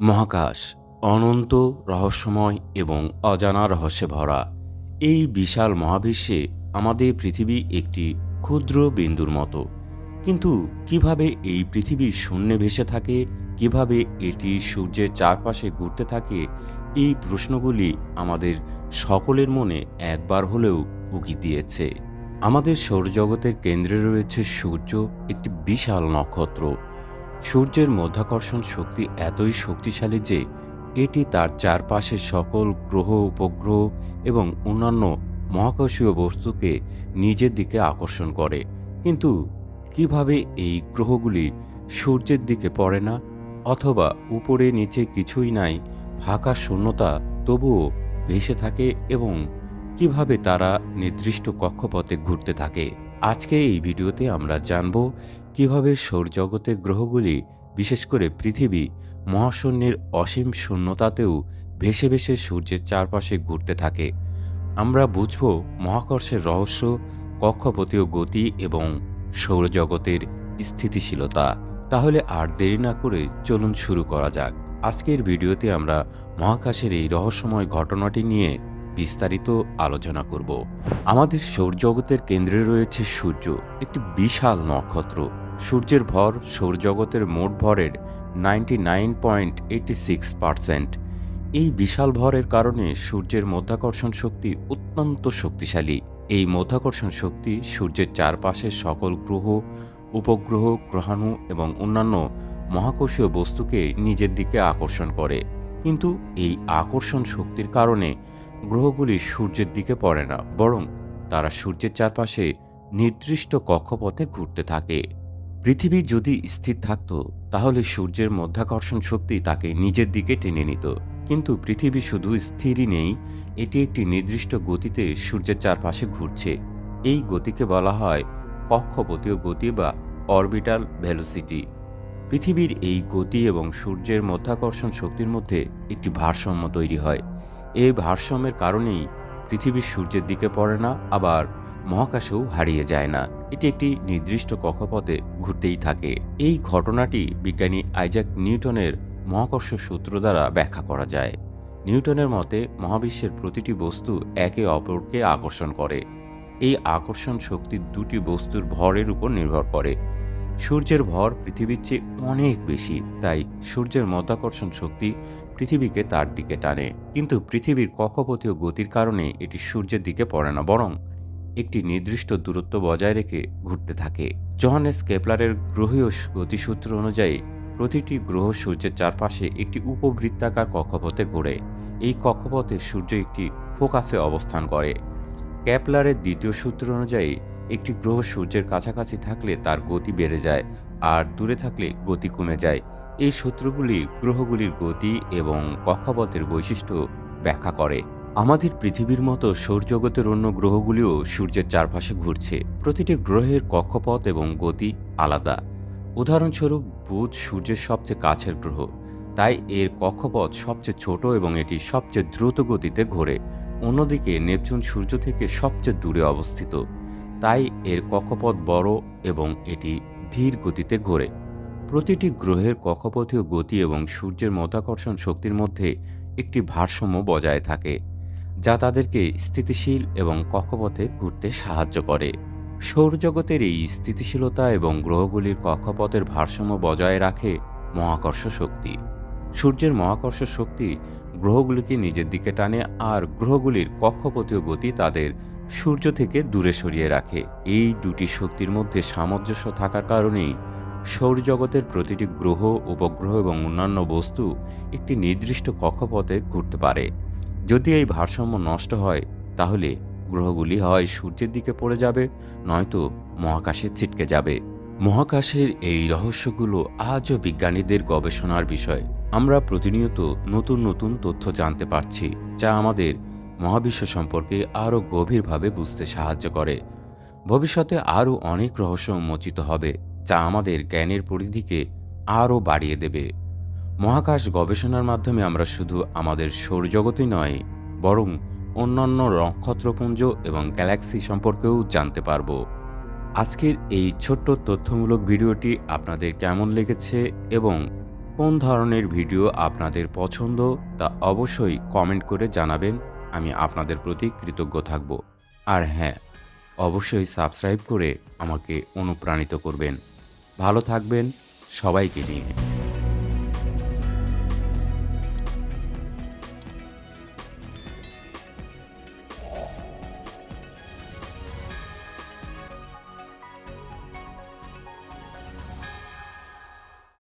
মহাকাশ, অনন্ত, রহস্যময় এবং অজানা রহস্যে ভরা। এই বিশাল মহাবিশ্বে আমাদের পৃথিবী একটি ক্ষুদ্র বিন্দুর মতো। কিন্তু কীভাবে এই পৃথিবী শূন্যে ভেসে থাকে, কীভাবে এটি সূর্যের চারপাশে ঘুরতে থাকে, এই প্রশ্নগুলি আমাদের সকলের মনে একবার হলেও উকি দিয়েছে। আমাদের সৌরজগতের কেন্দ্রে রয়েছে সূর্য, একটি বিশাল নক্ষত্র। সূর্যের মধ্যাকর্ষণ শক্তি এতই শক্তিশালী যে এটি তার চারপাশের সকল গ্রহ, উপগ্রহ এবং অন্যান্য মহাকাশীয় বস্তুকে নিজের দিকে আকর্ষণ করে। কিন্তু কীভাবে এই গ্রহগুলি সূর্যের দিকে পড়ে না অথবা উপরে নিচে কিছুই নাই, ফাঁকা শূন্যতা তবুও ভেসে থাকে এবং কীভাবে তারা নির্দিষ্ট কক্ষপথে ঘুরতে থাকে? আজকে এই ভিডিওতে আমরা জানব কীভাবে সৌরজগতের গ্রহগুলি, বিশেষ করে পৃথিবী, মহাশূন্যের অসীম শূন্যতাতেও ভেসে ভেসে সূর্যের চারপাশে ঘুরতে থাকে। আমরা বুঝব মহাকর্ষের রহস্য, কক্ষপথীয় গতি এবং সৌরজগতের স্থিতিশীলতা। তাহলে আর দেরি না করে চলুন শুরু করা যাক। আজকের ভিডিওতে আমরা মহাকাশের এই রহস্যময় ঘটনাটি নিয়ে বিস্তারিত আলোচনা করব। আমাদের সৌরজগতের কেন্দ্রে রয়েছে সূর্য, একটি বিশাল নক্ষত্র। সূর্যের ভর সৌরজগতের মোট ভরের ninety nine point six percent এই বিশাল ভরের কারণে সূর্যের মধ্যাকর্ষণ শক্তি অত্যন্ত শক্তিশালী। এই মধ্যাকর্ষণ শক্তি সূর্যের চারপাশের সকল গ্রহ, উপগ্রহ, গ্রহাণু এবং অন্যান্য মহাকর্ষীয় বস্তুকে নিজের দিকে আকর্ষণ করে। কিন্তু এই আকর্ষণ শক্তির কারণে গ্রহগুলি সূর্যের দিকে পড়ে না, বরং তারা সূর্যের চারপাশে নির্দিষ্ট কক্ষপথে ঘুরতে থাকে। পৃথিবী যদি স্থির থাকত, তাহলে সূর্যের মধ্যাকর্ষণ শক্তি তাকে নিজের দিকে টেনে নিত। কিন্তু পৃথিবী শুধু স্থিরই নেই, এটি একটি নির্দিষ্ট গতিতে সূর্যের চারপাশে ঘুরছে। এই গতিকে বলা হয় কক্ষপথীয় গতি বা অরবিটাল ভেলোসিটি। পৃথিবীর এই গতি এবং সূর্যের মধ্যাকর্ষণ শক্তির মধ্যে একটি ভারসাম্য তৈরি হয়। এই ভারসাম্যের কারণেই পৃথিবী সূর্যের দিকে পড়ে না, আবার মহাকাশেও হারিয়ে যায় না। এটি একটি নির্দিষ্ট কক্ষপথে ঘুরতেই থাকে। এই ঘটনাটি বিজ্ঞানী আইজাক নিউটনের মহাকর্ষ সূত্র দ্বারা ব্যাখ্যা করা যায়। নিউটনের মতে, মহাবিশ্বের প্রতিটি বস্তু একে অপরকে আকর্ষণ করে। এই আকর্ষণ শক্তি দুটি বস্তুর ভরের উপর নির্ভর করে। সূর্যের ভর পৃথিবীর চেয়ে অনেক বেশি, তাই সূর্যের মধ্যাকর্ষণ শক্তি পৃথিবীকে তার দিকে টানে। কিন্তু পৃথিবীর কক্ষপথীয় গতির কারণে এটি সূর্যের দিকে পড়ে না, বরং একটি নির্দিষ্ট দূরত্ব বজায় রেখে ঘুরতে থাকে। জহানেস কেপলারের গ্রহীয় গতিসূত্র অনুযায়ী, প্রতিটি গ্রহ সূর্যের চারপাশে একটি উপবৃত্তাকার কক্ষপথে ঘোরে। এই কক্ষপথে সূর্য একটি ফোকাসে অবস্থান করে। ক্যাপলারের দ্বিতীয় সূত্র অনুযায়ী একটি গ্রহ সূর্যের কাছাকাছি থাকলে তার গতি বেড়ে যায়, আর দূরে থাকলে গতি কমে যায়। এই সূত্রগুলি গ্রহগুলির গতি এবং কক্ষপথের বৈশিষ্ট্য ব্যাখ্যা করে। আমাদের পৃথিবীর মতো সৌরজগতের অন্য গ্রহগুলিও সূর্যের চারপাশে ঘুরছে। প্রতিটি গ্রহের কক্ষপথ এবং গতি আলাদা। উদাহরণস্বরূপ, বুধ সূর্যের সবচেয়ে কাছের গ্রহ। তাই এর কক্ষপথ সবচেয়ে ছোট এবং এটি সবচেয়ে দ্রুত গতিতে ঘোরে। অন্যদিকে, নেপচুন সূর্য থেকে সবচেয়ে দূরে অবস্থিত। তাই এর কক্ষপথ বড় এবং এটি ধীর গতিতে ঘোরে। প্রতিটি গ্রহের কক্ষপথীয় গতি এবং সূর্যের মতাকর্ষণ শক্তির মধ্যে একটি ভারসাম্য বজায় থাকে, যা তাদেরকে স্থিতিশীল এবং কক্ষপথে ঘুরতে সাহায্য করে। সৌরজগতের এই স্থিতিশীলতা এবং গ্রহগুলির কক্ষপথের ভারসাম্য বজায় রাখে মহাকর্ষ শক্তি। সূর্যের মহাকর্ষ শক্তি গ্রহগুলিকে নিজের দিকে টানে আর গ্রহগুলির কক্ষপথীয় গতি তাদের সূর্য থেকে দূরে সরিয়ে রাখে। এই দুটি শক্তির মধ্যে সামঞ্জস্য থাকার কারণেই সৌরজগতের প্রতিটি গ্রহ, উপগ্রহ এবং অন্যান্য বস্তু একটি নির্দিষ্ট কক্ষপথে ঘুরতে পারে। যদি এই ভারসাম্য নষ্ট হয়, তাহলে গ্রহগুলি হয় সূর্যের দিকে পড়ে যাবে, নয়তো মহাকাশে ছিটকে যাবে। মহাকাশের এই রহস্যগুলো আজও বিজ্ঞানীদের গবেষণার বিষয়। আমরা প্রতিনিয়ত নতুন নতুন তথ্য জানতে পারছি, যা আমাদের মহাবিশ্ব সম্পর্কে আরও গভীরভাবে বুঝতে সাহায্য করে। ভবিষ্যতে আরও অনেক রহস্য উন্মোচিত হবে, যা আমাদের জ্ঞানের পরিধিকে আরও বাড়িয়ে দেবে। মহাকাশ গবেষণার মাধ্যমে আমরা শুধু আমাদের সৌরজগতই নয়, বরং অন্যান্য নক্ষত্রপুঞ্জ এবং গ্যালাক্সি সম্পর্কেও জানতে পারব। আজকের এই ছোট্ট তথ্যমূলক ভিডিওটি আপনাদের কেমন লেগেছে এবং কোন ধরনের ভিডিও আপনাদের পছন্দ তা অবশ্যই কমেন্ট করে জানাবেন। আমি আপনাদের প্রতি কৃতজ্ঞ থাকব। আর হ্যাঁ অবশ্যই সাবস্ক্রাইব করে আমাকে অনুপ্রাণিত করবেন। ভালো থাকবেন সবাইকে নিয়ে।